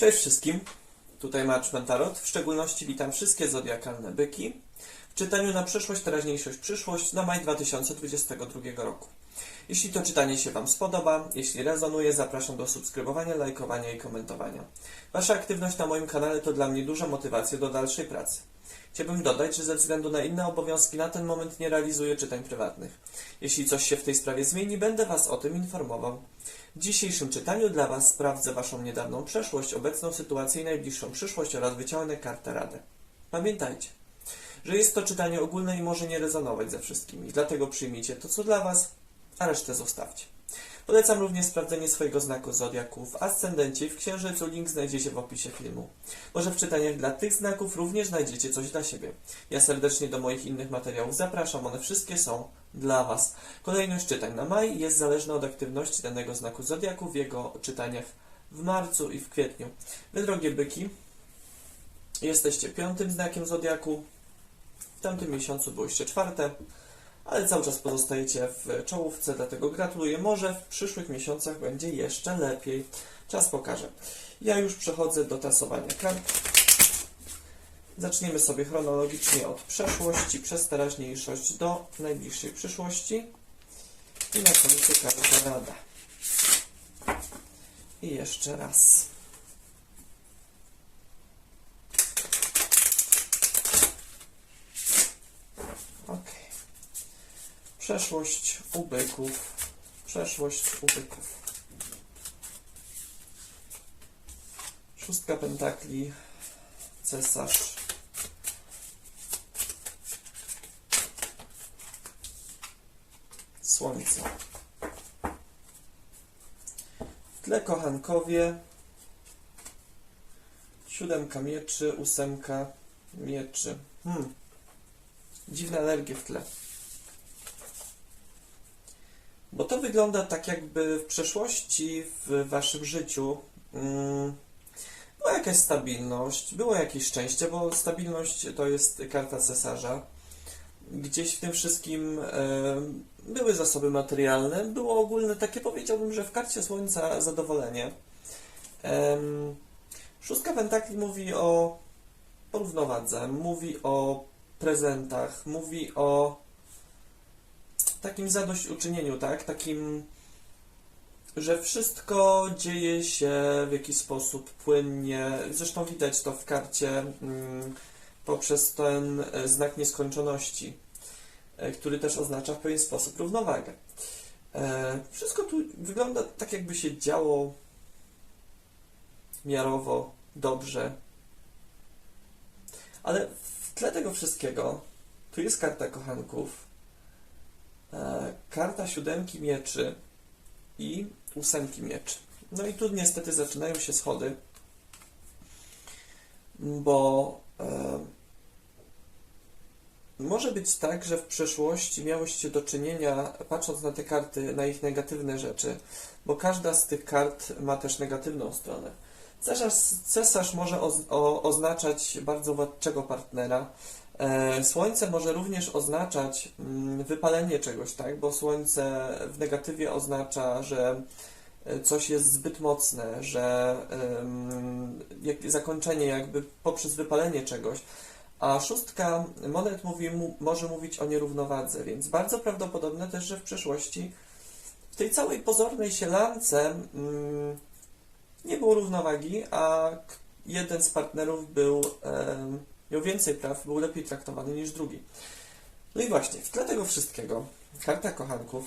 Cześć wszystkim, tutaj Marczman Tarot. W szczególności witam wszystkie zodiakalne byki w czytaniu na przyszłość, teraźniejszość, przyszłość na maj 2022 roku. Jeśli to czytanie się Wam spodoba, jeśli rezonuje, zapraszam do subskrybowania, lajkowania i komentowania. Wasza aktywność na moim kanale to dla mnie duża motywacja do dalszej pracy. Chciałbym dodać, że ze względu na inne obowiązki na ten moment nie realizuję czytań prywatnych. Jeśli coś się w tej sprawie zmieni, będę Was o tym informował. W dzisiejszym czytaniu dla Was sprawdzę Waszą niedawną przeszłość, obecną sytuację i najbliższą przyszłość oraz wyciągnę kartę radę. Pamiętajcie, że jest to czytanie ogólne i może nie rezonować ze wszystkimi, dlatego przyjmijcie to, co dla Was, a resztę zostawcie. Polecam również sprawdzenie swojego znaku zodiaku w ascendencie w księżycu. Link znajdziecie w opisie filmu. Może w czytaniach dla tych znaków również znajdziecie coś dla siebie. Ja serdecznie do moich innych materiałów zapraszam, one wszystkie są dla Was. Kolejność czytań na maj jest zależna od aktywności danego znaku zodiaku w jego czytaniach w marcu i w kwietniu. Wy, drogie byki, jesteście piątym znakiem zodiaku. W tamtym miesiącu byłyście czwarte, ale cały czas pozostajecie w czołówce, dlatego gratuluję. Może w przyszłych miesiącach będzie jeszcze lepiej. Czas pokaże. Ja już przechodzę do tasowania kart. Zaczniemy sobie chronologicznie od przeszłości, przez teraźniejszość do najbliższej przyszłości. I na końcu karta rada. I jeszcze raz. Ok. Przeszłość u byków. Przeszłość u byków. Szóstka pentakli. Cesarz. Słońce. Tle kochankowie. Siódemka mieczy, ósemka mieczy. Hmm. Dziwne energie w tle. Bo to wygląda tak, jakby w przeszłości w waszym życiu mm, była jakaś stabilność, było jakieś szczęście, bo stabilność to jest karta cesarza. Gdzieś w tym wszystkim były zasoby materialne, było ogólne takie, powiedziałbym, że w karcie słońca zadowolenie. Em, szóstka pentakli mówi o równowadze, mówi o prezentach, mówi o takim zadośćuczynieniu, tak? Takim, że wszystko dzieje się w jakiś sposób płynnie. Zresztą widać to w karcie mm, poprzez ten e, znak nieskończoności, e, który też oznacza w pewien sposób równowagę. E, Wszystko tu wygląda tak, jakby się działo miarowo, dobrze. Ale w tle tego wszystkiego tu jest karta kochanków, karta siódemki mieczy i ósemki mieczy. No i tu niestety zaczynają się schody, bo e, może być tak, że w przeszłości miałyście do czynienia, patrząc na te karty, na ich negatywne rzeczy, bo każda z tych kart ma też negatywną stronę. Cesarz, cesarz może o, oznaczać bardzo władczego partnera. E, Słońce może również oznaczać mm, wypalenie czegoś, tak? Bo słońce w negatywie oznacza, że e, coś jest zbyt mocne, że zakończenie jakby poprzez wypalenie czegoś. A szóstka monet mówi, może mówić o nierównowadze, więc bardzo prawdopodobne też, że w przeszłości w tej całej pozornej sielance mm, nie było równowagi, a jeden z partnerów był, miał więcej praw, był lepiej traktowany niż drugi. No i właśnie, w tle tego wszystkiego karta kochanków,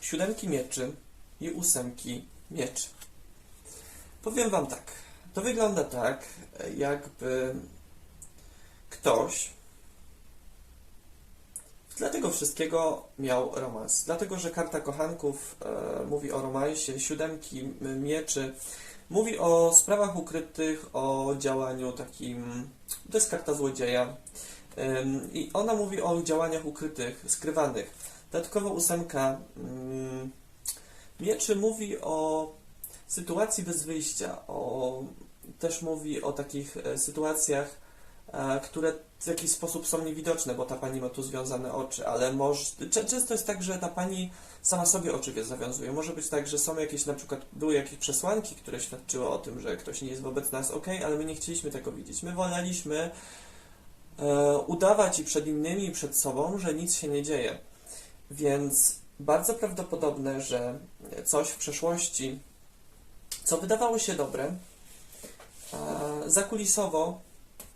siódemki mieczy i ósemki mieczy. Powiem Wam tak, to wygląda tak, jakby ktoś w tle tego wszystkiego miał romans. Dlatego, że karta kochanków e, mówi o romansie, siódemki mieczy mówi o sprawach ukrytych, o działaniu takim. To jest karta złodzieja. I ona mówi o działaniach ukrytych, skrywanych. Dodatkowo ósemka ym, mieczy mówi o sytuacji bez wyjścia, o, też mówi o takich e, sytuacjach, które w jakiś sposób są niewidoczne, bo ta pani ma tu związane oczy, ale może, często jest tak, że ta pani sama sobie oczy wie- zawiązuje. Może być tak, że są jakieś, na przykład były jakieś przesłanki, które świadczyły o tym, że ktoś nie jest wobec nas ok, ale my nie chcieliśmy tego widzieć. My woleliśmy e, udawać i przed innymi, i przed sobą, że nic się nie dzieje. Więc bardzo prawdopodobne, że coś w przeszłości, co wydawało się dobre, e, zakulisowo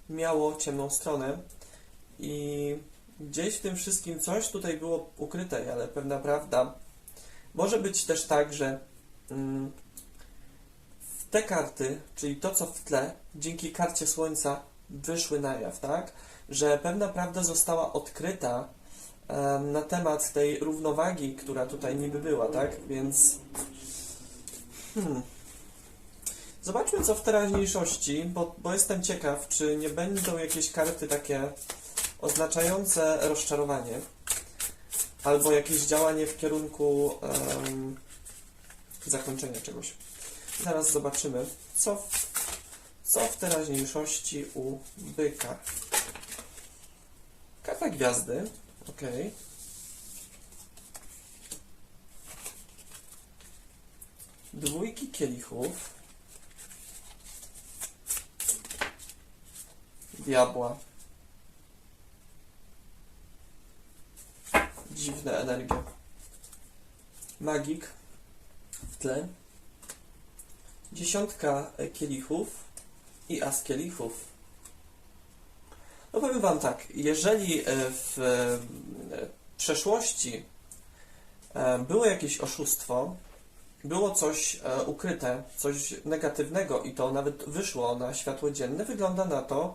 miało ciemną stronę i gdzieś w tym wszystkim coś tutaj było ukryte, ale pewna prawda. Może być też tak, że mm, te karty, czyli to co w tle, dzięki karcie Słońca wyszły na jaw, tak? Że pewna prawda została odkryta na temat tej równowagi, która tutaj niby była, tak? Więc hmm. Zobaczmy co w teraźniejszości, bo, bo jestem ciekaw, czy nie będą jakieś karty takie oznaczające rozczarowanie albo jakieś działanie w kierunku em, zakończenia czegoś. Zaraz zobaczymy, co co w teraźniejszości u byka. Karta gwiazdy. Ok. Dwójki kielichów. Diabła. Dziwne energie. Magik w tle. Dziesiątka kielichów i as kielichów. No powiem Wam tak, jeżeli e, w e, przeszłości e, było jakieś oszustwo, było coś ukryte, coś negatywnego i to nawet wyszło na światło dzienne, wygląda na to,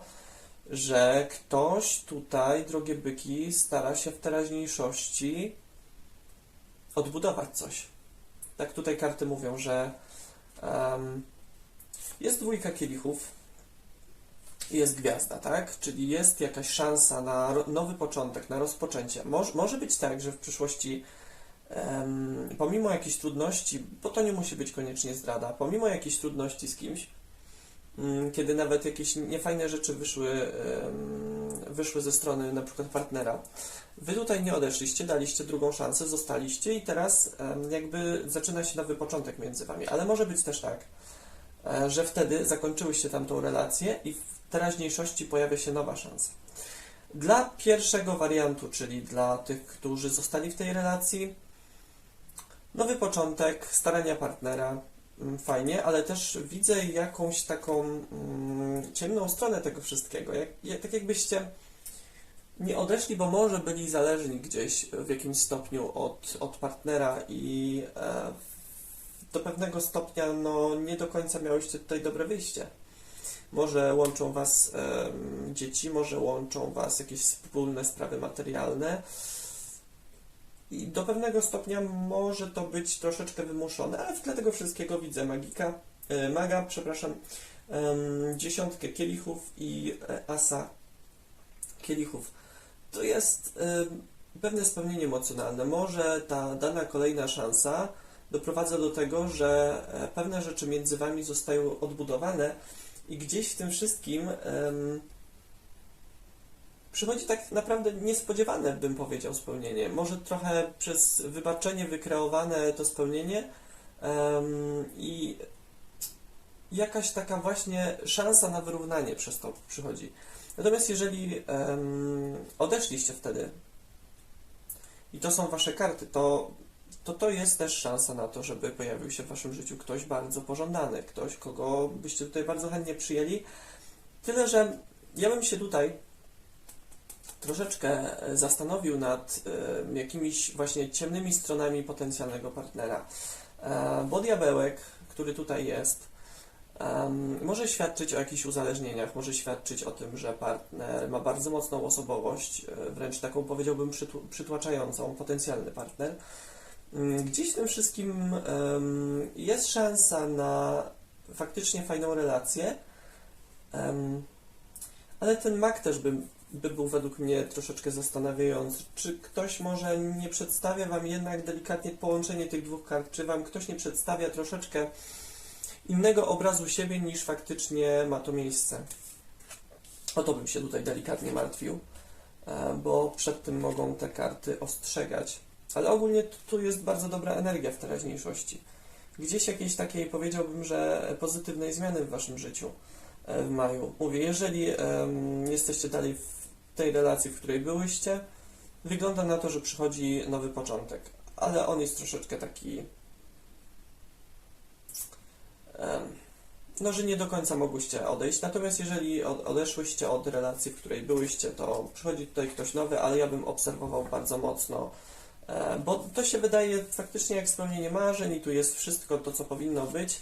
że ktoś tutaj, drogie byki, stara się w teraźniejszości odbudować coś. Tak tutaj karty mówią, że em, jest dwójka kielichów jest gwiazda, tak? Czyli jest jakaś szansa na nowy początek, na rozpoczęcie. Moż, może być tak, że w przyszłości em, pomimo jakichś trudności, bo to nie musi być koniecznie zdrada, pomimo jakichś trudności z kimś, kiedy nawet jakieś niefajne rzeczy wyszły, wyszły ze strony na przykład partnera, wy tutaj nie odeszliście, daliście drugą szansę, zostaliście i teraz jakby zaczyna się nowy początek między wami. Ale może być też tak, e, że wtedy zakończyłyście tamtą relację i w teraźniejszości pojawia się nowa szansa. Dla pierwszego wariantu, czyli dla tych, którzy zostali w tej relacji, nowy początek, starania partnera, mm, fajnie, ale też widzę jakąś taką mm, ciemną stronę tego wszystkiego. Jak, jak, tak jakbyście nie odeszli, bo może byli zależni gdzieś w jakimś stopniu od, od partnera i e, do pewnego stopnia no, nie do końca miałyście tutaj dobre wyjście. Może łączą Was em, dzieci, może łączą Was jakieś wspólne sprawy materialne. I do pewnego stopnia może to być troszeczkę wymuszone, ale w tle tego wszystkiego widzę magika, e, maga, przepraszam, dziesiątkę kielichów i e, asa kielichów. To jest em, pewne spełnienie emocjonalne. Może ta dana kolejna szansa doprowadza do tego, że e, pewne rzeczy między Wami zostają odbudowane i gdzieś w tym wszystkim przychodzi tak naprawdę niespodziewane, bym powiedział, spełnienie. Może trochę przez wybaczenie wykreowane to spełnienie em, i jakaś taka właśnie szansa na wyrównanie przez to przychodzi. Natomiast jeżeli em, odeszliście wtedy i to są wasze karty, to, to to jest też szansa na to, żeby pojawił się w waszym życiu ktoś bardzo pożądany, ktoś, kogo byście tutaj bardzo chętnie przyjęli. Tyle, że ja bym się tutaj troszeczkę e, zastanowił nad e, jakimiś właśnie ciemnymi stronami potencjalnego partnera. E, bo diabełek, który tutaj jest, może świadczyć o jakichś uzależnieniach, może świadczyć o tym, że partner ma bardzo mocną osobowość, wręcz taką powiedziałbym przytł- przytłaczającą, potencjalny partner. Mm, Gdzieś w tym wszystkim jest szansa na faktycznie fajną relację, ale ten mak też by, by był według mnie troszeczkę zastanawiający. Czy ktoś może nie przedstawia Wam jednak delikatnie połączenie tych dwóch kart? Czy Wam ktoś nie przedstawia troszeczkę innego obrazu siebie niż faktycznie ma to miejsce? O to bym się tutaj delikatnie martwił, e, bo przed tym mogą te karty ostrzegać. Ale ogólnie tu- jest bardzo dobra energia w teraźniejszości. Gdzieś jakiejś takiej, powiedziałbym, że pozytywnej zmiany w waszym życiu e, w maju. Mówię, jeżeli em, jesteście dalej w tej relacji, w której byłyście, wygląda na to, że przychodzi nowy początek, ale on jest troszeczkę taki. no, że nie do końca mogłyście odejść. Natomiast jeżeli od- odeszłyście od relacji, w której byłyście, to przychodzi tutaj ktoś nowy, ale ja bym obserwował bardzo mocno, bo to się wydaje faktycznie jak spełnienie marzeń i tu jest wszystko to, co powinno być,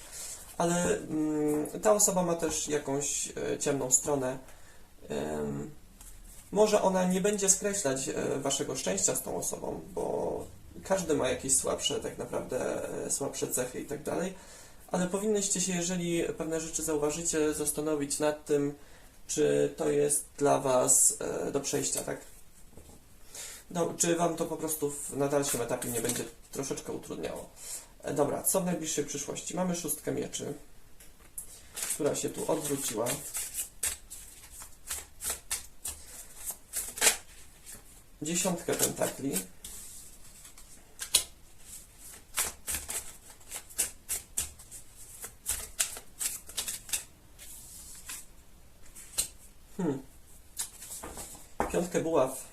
ale mm, ta osoba ma też jakąś e, ciemną stronę. Może ona nie będzie skreślać e, waszego szczęścia z tą osobą, bo każdy ma jakieś słabsze, tak naprawdę e, słabsze cechy i tak dalej, ale powinnyście się, jeżeli pewne rzeczy zauważycie, zastanowić nad tym, czy to jest dla was e, do przejścia, tak? No, czy wam to po prostu na dalszym etapie nie będzie troszeczkę utrudniało. Dobra, co w najbliższej przyszłości? Mamy szóstkę mieczy, która się tu odwróciła. Dziesiątkę pentakli. Hmm. Piątkę buław.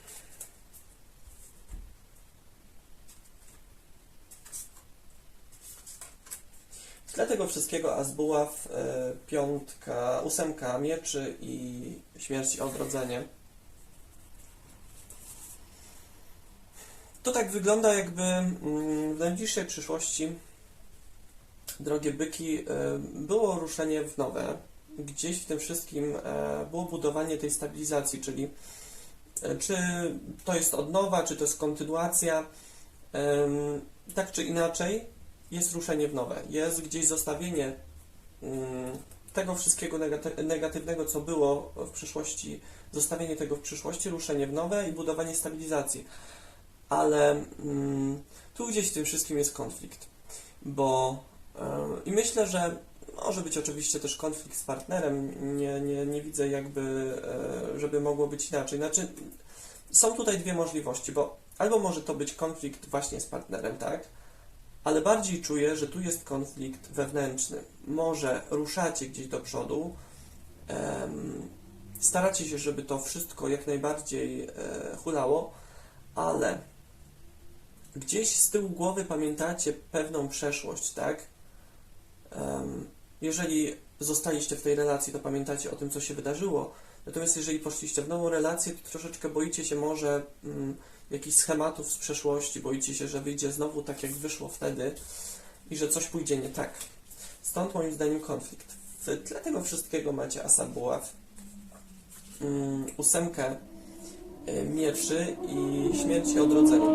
Tle tego wszystkiego As buław, e, piątka, ósemka mieczy i śmierć i odrodzenie. Tak wygląda, jakby mm, w najbliższej przyszłości, drogie byki, e, było ruszenie w nowe. Gdzieś w tym wszystkim e, było budowanie tej stabilizacji, czyli e, czy to jest odnowa, czy to jest kontynuacja. Tak czy inaczej, jest ruszenie w nowe. Jest gdzieś zostawienie mm, tego wszystkiego negaty- negatywnego, co było w przyszłości, zostawienie tego w przyszłości, ruszenie w nowe i budowanie stabilizacji ale mm, tu gdzieś w tym wszystkim jest konflikt, bo e, i myślę, że może być oczywiście też konflikt z partnerem, nie, nie, nie widzę jakby, e, żeby mogło być inaczej, znaczy są tutaj dwie możliwości, bo albo może to być konflikt właśnie z partnerem, tak, ale bardziej czuję, że tu jest konflikt wewnętrzny, może ruszacie gdzieś do przodu, staracie się, żeby to wszystko jak najbardziej e, hulało, ale gdzieś z tyłu głowy pamiętacie pewną przeszłość, tak? Jeżeli zostaliście w tej relacji, to pamiętacie o tym, co się wydarzyło. Natomiast jeżeli poszliście w nową relację, to troszeczkę boicie się może mm, jakichś schematów z przeszłości, boicie się, że wyjdzie znowu tak, jak wyszło wtedy i że coś pójdzie nie tak. Stąd moim zdaniem konflikt. W tle tego wszystkiego macie Asa Buław, mm, ósemkę mieczy i śmierć i odrodzenie.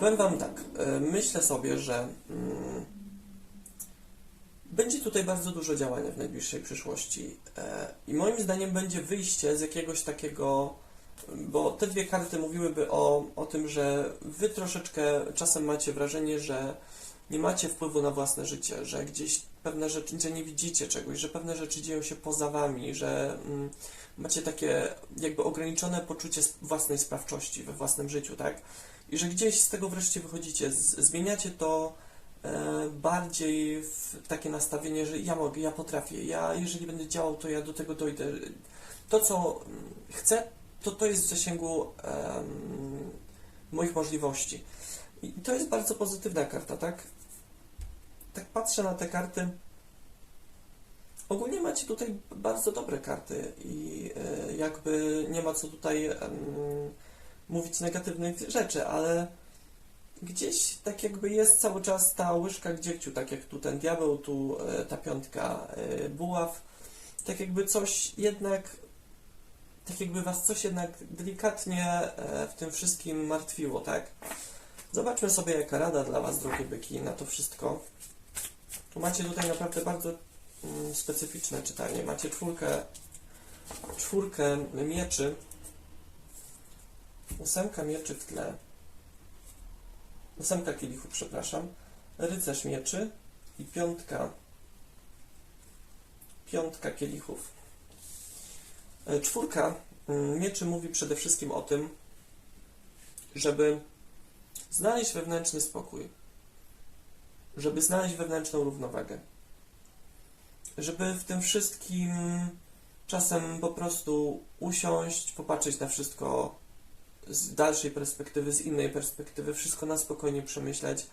Powiem Wam tak, y, myślę sobie, że mm, będzie tutaj bardzo dużo działania w najbliższej przyszłości e, i moim zdaniem będzie wyjście z jakiegoś takiego, bo te dwie karty mówiłyby o, o tym, że Wy troszeczkę czasem macie wrażenie, że nie macie wpływu na własne życie, że gdzieś pewne rzeczy, że nie widzicie czegoś, że pewne rzeczy dzieją się poza Wami, że mm, macie takie jakby ograniczone poczucie własnej sprawczości we własnym życiu, tak? I że gdzieś z tego wreszcie wychodzicie, z, zmieniacie to e, bardziej w takie nastawienie, że ja mogę, ja potrafię, ja jeżeli będę działał, to ja do tego dojdę. To, co mm, chcę, to to jest w zasięgu em, moich możliwości. I to jest bardzo pozytywna karta, tak? Tak patrzę na te karty. Ogólnie macie tutaj bardzo dobre karty i e, jakby nie ma co tutaj mówić negatywnych rzeczy, ale gdzieś tak jakby jest cały czas ta łyżka gdziegciu, tak jak tu ten diabeł, tu e, ta piątka e, buław, tak jakby coś jednak, tak jakby was coś jednak delikatnie w tym wszystkim martwiło, tak? Zobaczmy sobie jaka rada dla was, drogie byki, na to wszystko. Tu macie tutaj naprawdę bardzo mm, specyficzne czytanie. Macie czwórkę, czwórkę mieczy, ósemka mieczy w tle, ósemka kielichów, przepraszam, rycerz mieczy i piątka, piątka kielichów. E, Czwórka mm, mieczy mówi przede wszystkim o tym, żeby znaleźć wewnętrzny spokój, żeby znaleźć wewnętrzną równowagę, żeby w tym wszystkim czasem po prostu usiąść, popatrzeć na wszystko z dalszej perspektywy, z innej perspektywy, wszystko na spokojnie przemyśleć,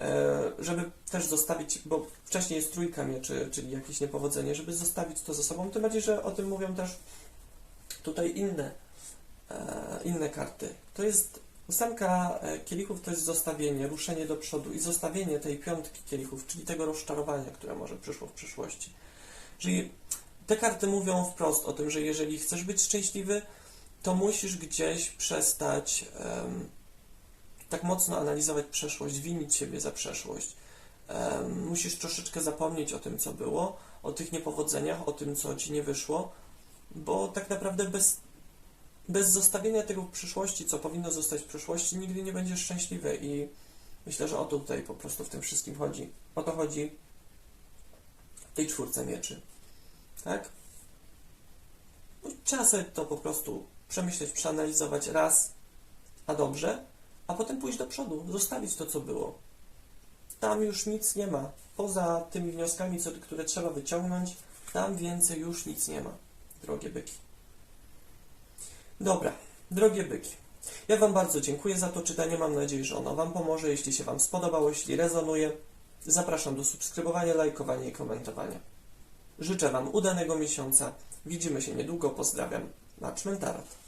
e, żeby też zostawić, bo wcześniej jest trójka mieczy, czyli jakieś niepowodzenie, żeby zostawić to za sobą, tym bardziej, że o tym mówią też tutaj inne, e, inne karty. To jest ósemka e, kielichów, to jest zostawienie, ruszenie do przodu i zostawienie tej piątki kielichów, czyli tego rozczarowania, które może przyszło w przyszłości. Czyli te karty mówią wprost o tym, że jeżeli chcesz być szczęśliwy, to musisz gdzieś przestać em, tak mocno analizować przeszłość, winić siebie za przeszłość. Em, musisz troszeczkę zapomnieć o tym, co było, o tych niepowodzeniach, o tym, co ci nie wyszło, bo tak naprawdę bez, bez zostawienia tego w przyszłości, co powinno zostać w przyszłości, nigdy nie będziesz szczęśliwy i myślę, że o to tutaj po prostu w tym wszystkim chodzi. O to chodzi w tej czwórce mieczy. Tak? No, Trzeba sobie to po prostu przemyśleć, przeanalizować raz, a dobrze, a potem pójść do przodu, zostawić to, co było. Tam już nic nie ma. Poza tymi wnioskami, które trzeba wyciągnąć, tam więcej już nic nie ma, drogie byki. Dobra, drogie byki. Ja Wam bardzo dziękuję za to czytanie. Mam nadzieję, że ono Wam pomoże. Jeśli się Wam spodobało, jeśli rezonuje, zapraszam do subskrybowania, lajkowania i komentowania. Życzę Wam udanego miesiąca. Widzimy się niedługo. Pozdrawiam. Maczmen Tarot.